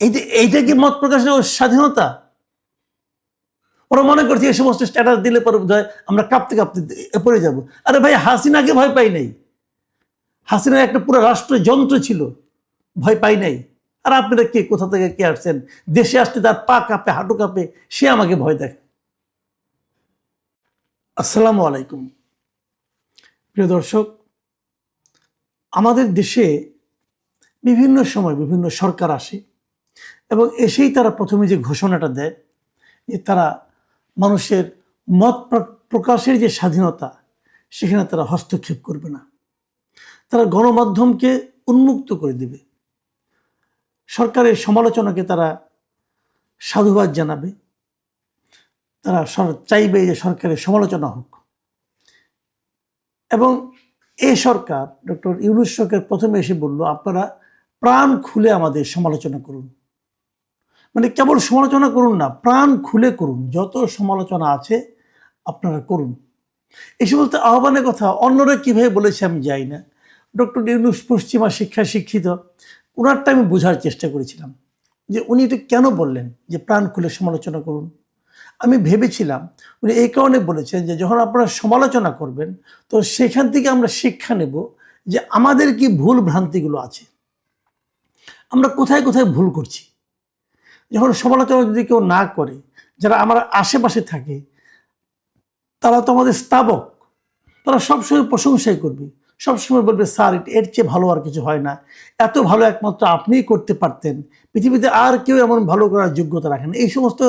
এইটা এইটা কি মত প্রকাশের স্বাধীনতা? ওরা মনে করছে এই সমস্ত স্ট্যাটাস দিলে পরে বোধহয় আমরা কাঁপতে কাঁপতে পড়ে যাব। আরে ভাই, হাসিনাকে ভয় পাই নাই। হাসিনা একটা পুরো রাষ্ট্র যন্ত্র ছিল, ভয় পাই নাই। আর আপনারা কে, কোথা থেকে কে আসছেন? দেশে আসতে তার পা কাঁপে, হাঁটু কাঁপে, সে আমাকে ভয় দেখে। আসসালামু আলাইকুম। প্রিয় দর্শক, আমাদের দেশে বিভিন্ন সময় বিভিন্ন সরকার আসে এবং এসেই তারা প্রথমে যে ঘোষণাটা দেয় যে তারা মানুষের মত প্রকাশের যে স্বাধীনতা, সেখানে তারা হস্তক্ষেপ করবে না। তারা গণমাধ্যমকে উন্মুক্ত করে দেবে। সরকারের সমালোচনাকে তারা সাধুবাদ জানাবে। তারা চাইবে যে সরকারের সমালোচনা হোক। এবং এ সরকার, ডক্টর ইউনুস সরকার প্রথমে এসে বলল, আপনারা প্রাণ খুলে আমাদের সমালোচনা করুন। মানে কেবল সমালোচনা করুন না, প্রাণ খুলে করুন, যত সমালোচনা আছে আপনারা করুন। এই সমস্ত আহ্বানের কথা অন্যরা কীভাবে বলেছে আমি যাই না। ডক্টর ইউনুস পশ্চিমা শিক্ষা শিক্ষিত ওনারটা আমি বোঝার চেষ্টা করেছিলাম যে উনি এটা কেন বললেন যে প্রাণ খুলে সমালোচনা করুন। আমি ভেবেছিলাম, উনি এই কারণে বলেছেন যে যখন আপনারা সমালোচনা করবেন, তো সেখান থেকে আমরা শিক্ষা নেব যে আমাদের কি ভুল ভ্রান্তিগুলো আছে। আমরা কোথায় কোথায় ভুল করছি? যখন সমালোচনা যদি কেউ না করে, যারা আমার আশেপাশে থাকে, তারা তো আমাদের স্থাবক তারা সবসময় প্রশংসাই করবে। সবসময় বলবে, স্যার এর চেয়ে ভালো আর কিছু হয় না। এত ভালো একমাত্র আপনিই করতে পারতেন। পৃথিবীতে আর কেউ এমন ভালো করার যোগ্যতা রাখেন এই সমস্ত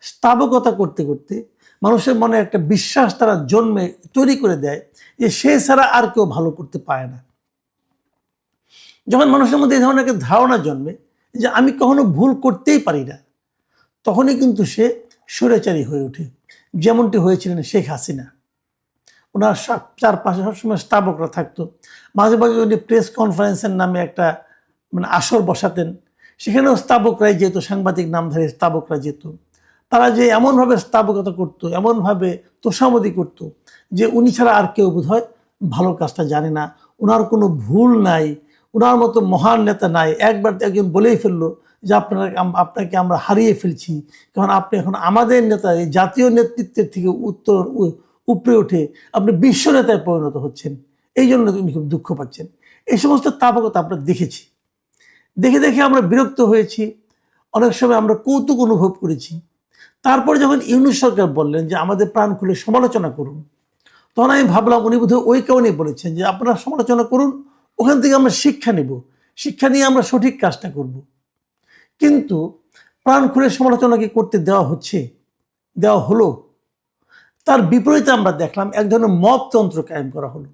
স্থাবকতা করতে করতে মানুষের মনে একটা বিশ্বাস তারা জন্মে তৈরি করে দেয় যে সে ছাড়া আর কেউ ভালো করতে পায় না। যখন মানুষের মধ্যে এই ধরনের একটা ধারণা জন্মে যে আমি কখনো ভুল করতেই পারি না। তখনই কিন্তু সে স্বৈরাচারী হয়ে ওঠে। যেমনটি হয়েছিলেন শেখ হাসিনা। ওনার সব- চারপাশে সবসময় স্থাবকরা থাকতো। মাঝে মাঝে উনি প্রেস কনফারেন্সের নামে একটা মানে আসর বসাতেন। সেখানেও স্থাবকরাই যেত, সাংবাদিক নামধারী স্থাবকরা যেত। তারা যে এমনভাবে স্থাবকতা করতো, এমনভাবে তোষামদি করতো যে উনি ছাড়া আর কেউ বোধ হয় ভালো কাজটা জানে না। ওনার কোনো ভুল নাই। ওনার মতো মহান নেতা নাই। একবার তো একজন বলেই ফেলল যে আপনারা আপনাকে আমরা হারিয়ে ফেলছি। কারণ আপনি এখন আমাদের নেতা, এই জাতীয় নেতৃত্বের থেকে উত্তর উপরে উঠে আপনি বিশ্ব নেতায় পরিণত হচ্ছেন। এই জন্য তিনি খুব দুঃখ পাচ্ছেন। এই সমস্ত তাপকতা আমরা দেখেছি। দেখে দেখে আমরা বিরক্ত হয়েছি। অনেক সময় আমরা কৌতুক অনুভব করেছি। তারপর যখন ইউনুস সরকার বললেন যে আমাদের প্রাণ খুলে সমালোচনা করুন, তখন আমি ভাবলাম উনি বোধহয় ওই কারণেই বলেছেন যে আপনারা সমালোচনা করুন ওখান থেকে আমরা শিক্ষা নেব। শিক্ষা নিয়ে আমরা সঠিক কাজটা করব। কিন্তু প্রাণ খুলে সমালোচনা কি করতে দেওয়া হচ্ছে? দেওয়া হলো। তার বিপরীতে আমরা দেখলাম এক ধরনের মপতন্ত্র কায়েম করা হলো।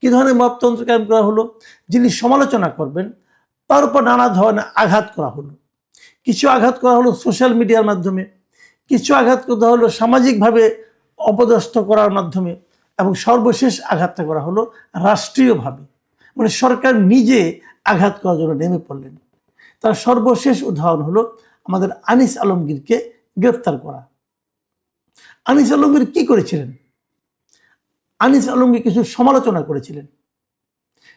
কি ধরনের মপতন্ত্র কায়েম করা হলো? যিনি সমালোচনা করবেন, তার উপর নানা ধরনের আঘাত করা হলো। কিছু আঘাত করা হলো সোশ্যাল মিডিয়ার মাধ্যমে, কিছু আঘাত করা হলো সামাজিকভাবে অপদস্থ করার মাধ্যমে, এবং সর্বশেষ আঘাতটা করা হলো রাষ্ট্রীয়ভাবে। মানে সরকার নিজে আঘাত করার জন্য নেমে পড়লেন। তার সর্বশেষ উদাহরণ হলো আমাদের আনিস আলমগীরকে গ্রেফতার করা। আনিস আলমগীর কি করেছিলেন? আনিস আলমগীর কিছু সমালোচনা করেছিলেন।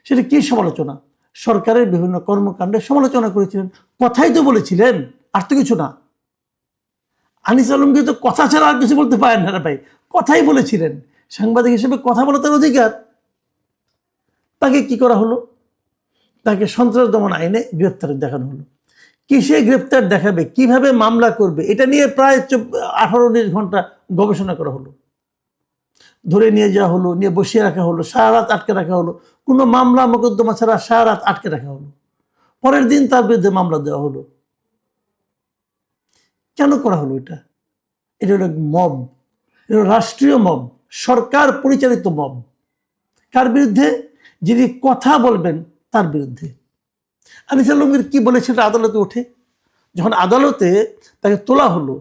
সেটা কি সমালোচনা? সরকারের বিভিন্ন কর্মকাণ্ডে সমালোচনা করেছিলেন। কথাই তো বলেছিলেন, আর তো কিছু না। আনিস আলমগীর তো কথা ছাড়া আর কিছু বলতে পারেন না ভাই। কথাই বলেছিলেন। সাংবাদিক হিসেবে কথা বলা তার অধিকার। তাকে কি করা হলো? তাকে সন্ত্রাস দমন আইনে গ্রেপ্তার দেখানো হলো। কিসে গ্রেপ্তার দেখাবে? কীভাবে মামলা করবে? এটা নিয়ে প্রায় আঠারো উনিশ ঘণ্টা গবেষণা করা হলো। ধরে নিয়ে যাওয়া হলো, নিয়ে বসিয়ে রাখা হলো, সারা রাত আটকে রাখা হলো। কোনো মামলা মোকদ্দমা ছাড়া সারা রাত আটকে রাখা হলো। পরের দিন তার বিরুদ্ধে মামলা দেওয়া হলো। কেন করা হলো এটা? এটা হলো মব। এটা রাষ্ট্রীয় মব। সরকার পরিচালিত মব। কার বিরুদ্ধে? যিনি কথা বলবেন তার বিরুদ্ধে। আনিস আলমগীর কি বলেছিল আদালতে ওঠে। যখন আদালতে তাকে তোলা হলো,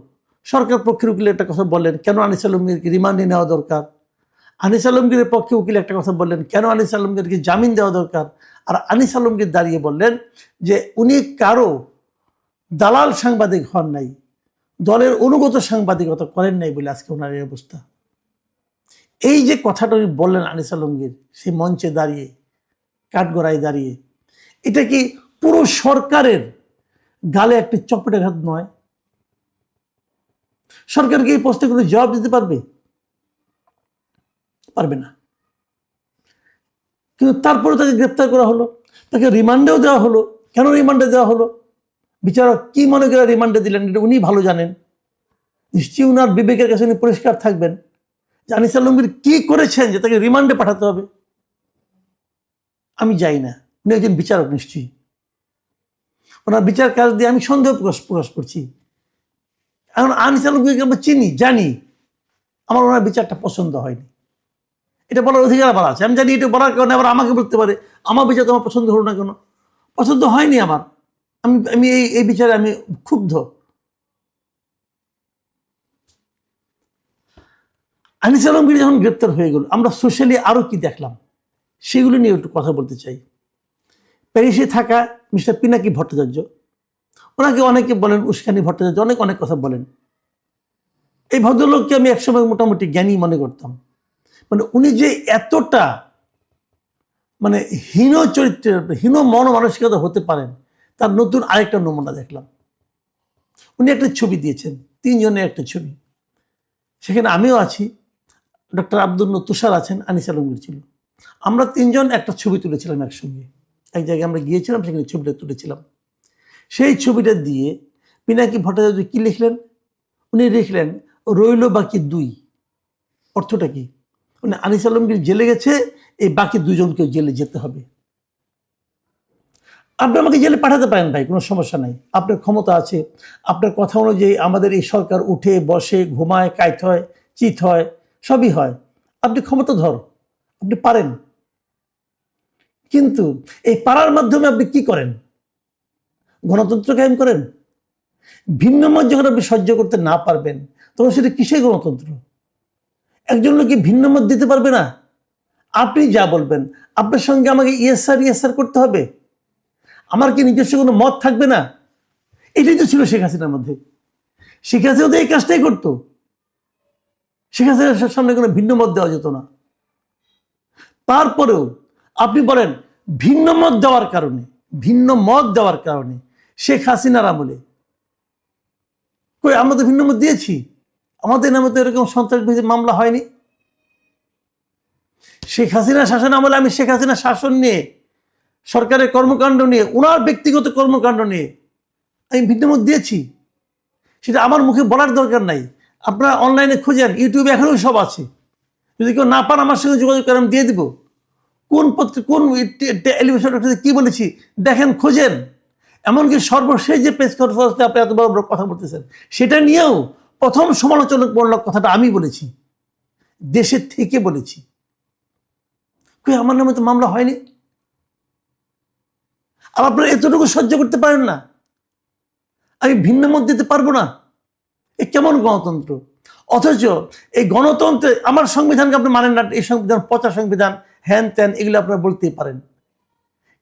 সরকার পক্ষের উকিল একটা কথা বললেন, কেন আনিস আলমগীরকে রিমান্ডে নেওয়া দরকার? আনিস আলমগীরের পক্ষে উকিল একটা কথা বললেন, কেন আনিস আলমগীরকে জামিন দেওয়া দরকার? আর আনিস আলমগীর দাঁড়িয়ে বললেন যে, উনি কারও দালাল সাংবাদিক হন নাই, দলের অনুগত সাংবাদিকতা করেন নাই বলে আজকে ওনার এই অবস্থা। এই যে কথাটা উনি বললেন আনিস আলমগীর সেই মঞ্চে দাঁড়িয়ে, কাঠগড়ায় দাঁড়িয়ে, এটা কি পুরো সরকারের গালে একটি চপেটাঘাত নয়? সরকারকে এই প্রশ্নে কোনো জবাব দিতে পারবে? পারবে না। কিন্তু তারপরে তাকে গ্রেপ্তার করা হলো, তাকে রিমান্ডেও দেওয়া হলো। কেন রিমান্ডে দেওয়া হলো? বিচারক কি মনে করে রিমান্ডে দিলেন, এটা উনি ভালো জানেন। নিশ্চয়ই উনার বিবেকের কাছে উনি পরিষ্কার থাকবেন। আনিস আলমগীর কি করেছেন যে তাকে রিমান্ডে পাঠাতে হবে? আমি যাই না। উনি একজন বিচারক নিশ্চয়ই। ওনার বিচার কাজ দিয়ে আমি সন্দেহ প্রকাশ প্রকাশ করছি। এখন আনিস আলমগীরকে আমরা চিনি, জানি। আমার ওনার বিচারটা পছন্দ হয়নি। এটা বলার অধিকার আমার আছে। আমি জানি এটা বলার কারণে আবার আমাকে বলতে পারে, আমার বিচার তোমার পছন্দ হলো না কেন? পছন্দ হয়নি আমার। আমি আমি এই এই বিচারে আমি ক্ষুব্ধ। আনিস আলমগীর যখন গ্রেপ্তার হয়ে গেল, আমরা সোশ্যালি আরও কি দেখলাম? সেগুলো নিয়ে একটু কথা বলতে চাই। প্যারিসে থাকা মিস্টার পিনাকি ভট্টাচার্য, ওনাকে অনেকে বলেন উস্কানি ভট্টাচার্য, অনেক অনেক কথা বলেন। এই ভদ্রলোককে আমি একসময় মোটামুটি জ্ঞানী মনে করতাম। মানে উনি যে এতটা মানে হীন চরিত্রের, হীন মন মানসিকতা হতে পারেন, তার নতুন আরেকটা নমুনা দেখলাম। উনি একটা ছবি দিয়েছেন, তিনজনের একটা ছবি। সেখানে আমিও আছি ডক্টর আব্দুল তুষার আছেন, আনিস আলমগীর ছিল। আমরা তিনজন একটা ছবি তুলেছিলাম একসঙ্গে। এক জায়গায় আমরা গিয়েছিলাম, সেখানে ছবিটা তুলেছিলাম। সেই ছবিটা দিয়ে পিনাকি ভট্টাচার্য কী লিখলেন? উনি লিখলেন, রইল বাকি দুই। অর্থটা কি? মানে আনিস আলমগীর জেলে গেছে, এই বাকি দুজনকে জেলে যেতে হবে। আপনি আমাকে জেলে পাঠাতে পারেন ভাই, কোনো সমস্যা নাই। আপনার ক্ষমতা আছে। আপনার কথা অনুযায়ী আমাদের এই সরকার উঠে, বসে, ঘুমায় কাইত হয়, চিত হয়। সবই হয়। আপনি ক্ষমতা ধর, আপনি পারেন। কিন্তু এই পারার মাধ্যমে আপনি কি করেন? গণতন্ত্র কায়েম করেন? ভিন্ন মত যখন আপনি সহ্য করতে না পারবেন, তখন সেটা কিসের গণতন্ত্র? একজন লোককে ভিন্ন মত দিতে পারবে না। আপনি যা বলবেন, আপনার সঙ্গে আমাকে ইয়েসার ইয়েসার করতে হবে। আমার কি নিজস্ব কোনো মত থাকবে না? এটাই তো ছিল শেখ হাসিনার মধ্যে। শেখ হাসিনা তো এই কাজটাই করতো। শেখ হাসিনার সামনে কোনো ভিন্ন মত দেওয়া যেত না। তারপরেও আপনি বলেন ভিন্ন মত দেওয়ার কারণে ভিন্ন মত দেওয়ার কারণে শেখ হাসিনার আমলে কই, আমরা তো ভিন্ন মত দিয়েছি। আমাদের নামে তো এরকম সন্ত্রাসবাদী মামলা হয়নি। শেখ হাসিনা শাসন আমলে আমি শেখ হাসিনা শাসন নিয়ে, সরকারের কর্মকাণ্ড নিয়ে ওনার ব্যক্তিগত কর্মকাণ্ড নিয়ে আমি ভিন্নমত দিয়েছি। সেটা আমার মুখে বলার দরকার নাই। আপনারা অনলাইনে খুঁজেন ইউটিউবে এখনও সব আছে। যদি কেউ না পান আমার সঙ্গে যোগাযোগ করে, আমি দিয়ে দিব। কোন পত্র, কোন টেলিভিশন কি বলেছি, দেখেন, খোঁজেন। এমনকি সর্বশেষ যে প্রেস কনফারেন্সে আপনি এত বড় বড় কথা বলতেছেন, সেটা নিয়েও প্রথম সমালোচনামূলক কথাটা আমি বলেছি। দেশের থেকে বলেছি। কই, আমার নামে তো মামলা হয়নি? আর আপনারা এতটুকু সহ্য করতে পারেন না। আমি ভিন্ন মত দিতে পারব না। এ কেমন গণতন্ত্র? অথচ এই গণতন্ত্রে আমার সংবিধানকে আপনি মানেন না, এই সংবিধান পচা সংবিধান, হ্যান ত্যান, এগুলো আপনারা বলতেই পারেন।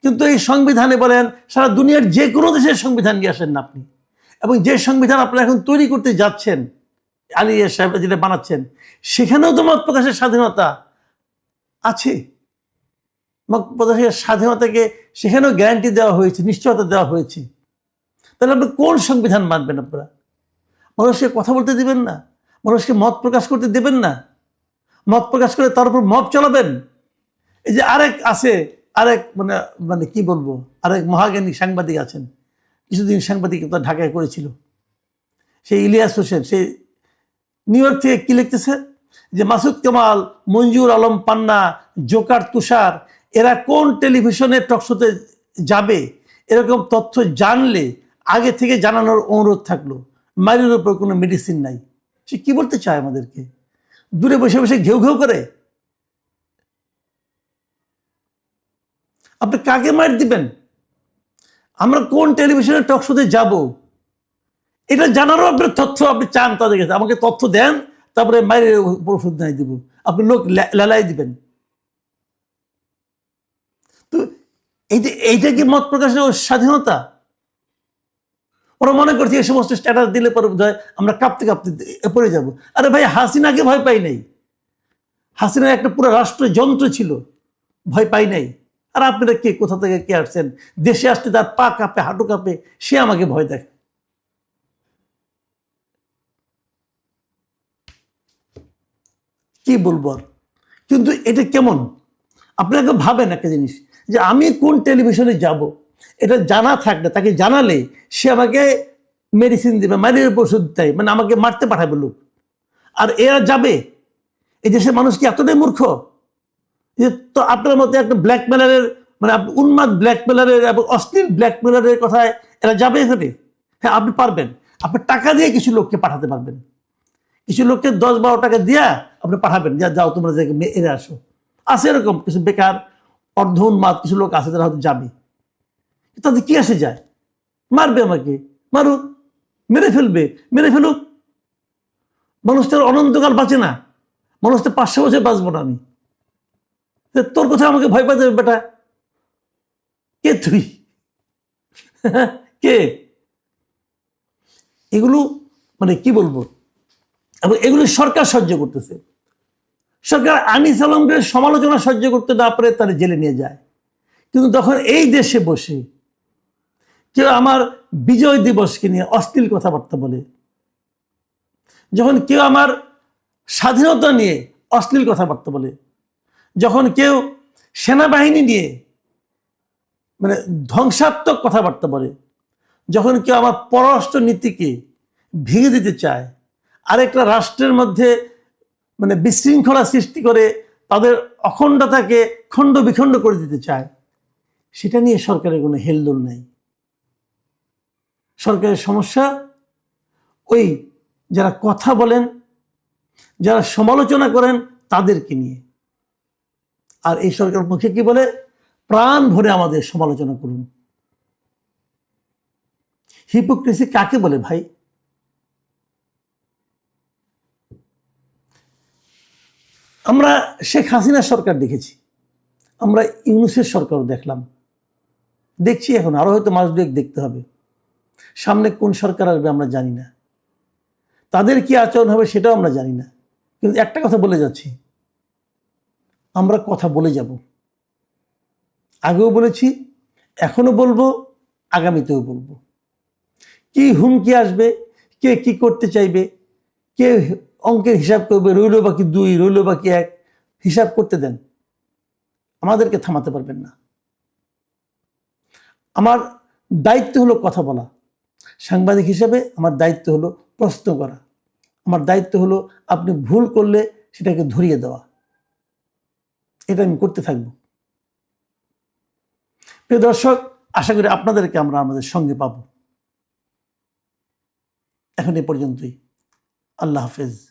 কিন্তু এই সংবিধানে বলেন, সারা দুনিয়ার যে কোনো দেশের সংবিধান নিয়ে আসেন না আপনি। এবং যে সংবিধান আপনারা এখন তৈরি করতে যাচ্ছেন, আলী সাহেব যেটা বানাচ্ছেন, সেখানেও তো মত প্রকাশের স্বাধীনতা আছে। মত প্রকাশের স্বাধীনতাকে সেখানেও গ্যারান্টি দেওয়া হয়েছে, নিশ্চয়তা দেওয়া হয়েছে। তাহলে আপনি কোন সংবিধান মানবেন আপনারা? মানুষকে কথা বলতে দিবেন না। মানুষকে মত প্রকাশ করতে দেবেন না। মত প্রকাশ করে তার উপর মত চালাবেন। এই যে আরেক আছে, আরেক মানে মানে কি বলব, আরেক মহাজ্ঞানী সাংবাদিক আছেন। কিছুদিন সাংবাদিকতা ঢাকায় করেছিল। সেই ইলিয়াস হোসেন সে নিউ ইয়র্ক থেকে কী লিখতেছে? যে মাসুদ কামাল, মঞ্জুর আলম পান্না, জোকার তুষার, এরা কোন টেলিভিশনে টকশোতে যাবে? এরকম তথ্য জানলে আগে থেকে জানানোর অনুরোধ থাকল। মায়ের উপর কোনো মেডিসিন নাই। সে কি বলতে চায় আমাদেরকে? দূরে বসে বসে ঘেউ ঘেউ করে। আপনি কাকে মার দিবেন? আমরা কোন টেলিভিশনের টক শোতে যাব? এটা জানারও আপনার তথ্য আপনি চান তাদের কাছে। আমাকে তথ্য দেন, তারপরে মায়ের উপর ওষুধ নাই দিব। আপনি লোক লেলাই দিবেন। তো এইটা এইটা কি মত প্রকাশের স্বাধীনতা? ওরা মনে করছে এই সমস্ত স্ট্যাটাস দিলে পরে বোধ আমরা কাঁপতে কাঁপতে পড়ে যাব। আরে ভাই, হাসিনাকে ভয় পাই নাই। হাসিনা একটা পুরো রাষ্ট্র যন্ত্র ছিল, ভয় পাই নাই। আর আপনারা কে, কোথা থেকে কে আসছেন? দেশে আসতে তার পা কাঁপে, হাঁটু কাঁপে, সে আমাকে ভয় দেখে। কি বলব আর? কিন্তু এটা কেমন? আপনাকে ভাবেন একটা জিনিস, যে আমি কোন টেলিভিশনে যাব? এটা জানা থাকলে, তাকে জানালে সে আমাকে মেডিসিন দেবে ম্যালেরিয়ার ওষুধ দেয় মানে আমাকে মারতে পাঠাবে লোক। আর এরা যাবে? এই দেশের মানুষ কি এতটাই মূর্খ? যে তো আপনার মধ্যে একটা ব্ল্যাকমেলারের মানে উন্মাদ ব্ল্যাকমেলারের এবং অশ্লীল ব্ল্যাকমেলারের কথায় এরা যাবে এখানে? হ্যাঁ আপনি পারবেন। আপনি টাকা দিয়ে কিছু লোককে পাঠাতে পারবেন। কিছু লোককে দশ বারো টাকা দিয়া আপনি পাঠাবেন, যা যাও তোমরা এরে আসো। আছে এরকম কিছু বেকার, অর্ধ উন্মাদ কিছু লোক আছে তারা হয়তো যাবে। তাতে কি আসে যায়? মারবে আমাকে। মারুক, মেরে ফেলবে। মেরে ফেলুক। মানুষ অনন্তকাল বাঁচে না। মানুষ তো পাঁচশো বছর বাঁচবো না আমি। তোর কথা আমাকে ভয় পাতে বেটা। কে তুই? কে? এগুলো মানে কি বলব? এবং এগুলো সরকার সহ্য করতেছে। সরকার আনিস আলমকে সমালোচনা সহ্য করতে না পারে তারা জেলে নিয়ে যায়। কিন্তু তখন এই দেশে বসে কেউ আমার বিজয় দিবসকে নিয়ে অশ্লীল কথাবার্তা বলে। যখন কেউ আমার স্বাধীনতা নিয়ে অশ্লীল কথাবার্তা বলে, যখন কেউ সেনাবাহিনী নিয়ে মানে ধ্বংসাত্মক কথাবার্তা বলে, যখন কেউ আমার পররাষ্ট্র নীতিকে ভেঙে দিতে চায়, আরেকটা রাষ্ট্রের মধ্যে মানে বিশৃঙ্খলা সৃষ্টি করে তাদের অখণ্ডতাকে খণ্ড বিখণ্ড করে দিতে চায়, সেটা নিয়ে সরকারের কোনো হেলদোল নেই। সরকারের সমস্যা, ওই যারা কথা বলেন, যারা সমালোচনা করেন তাদেরকে নিয়ে। আর এই সরকার মুখে কি বলে? প্রাণ ভরে আমাদের সমালোচনা করুন। হিপোক্রেসি কাকে বলে ভাই? আমরা শেখ হাসিনা সরকার দেখেছি। আমরা ইউনুসের সরকারও দেখলাম। দেখছি এখন, আরও হয়তো মাস দুয়েক দেখতে হবে। সামনে কোন সরকার আসবে আমরা জানি না। তাদের কি আচরণ হবে সেটাও আমরা জানি না। কিন্তু একটা কথা বলে যাচ্ছি। আমরা কথা বলে যাব। আগেও বলেছি এখনও বলব, আগামীতেও বলব। কি হুমকি আসবে, কে কি করতে চাইবে, কে অঙ্কের হিসাব করবে, রইল বাকি দুই, রইল বাকি এক, হিসাব করতে দেন। আমাদেরকে থামাতে পারবেন না। আমার দায়িত্ব হলো কথা বলা। সাংবাদিক হিসাবে আমার দায়িত্ব হলো প্রশ্ন করা। আমার দায়িত্ব হলো আপনি ভুল করলে সেটাকে ধরিয়ে দেওয়া। এটা আমি করতে থাকব। প্রিয় দর্শক, আশা করি আপনাদেরকে আমরা আমাদের সঙ্গে পাব। এখন এ পর্যন্তই। আল্লাহ হাফেজ।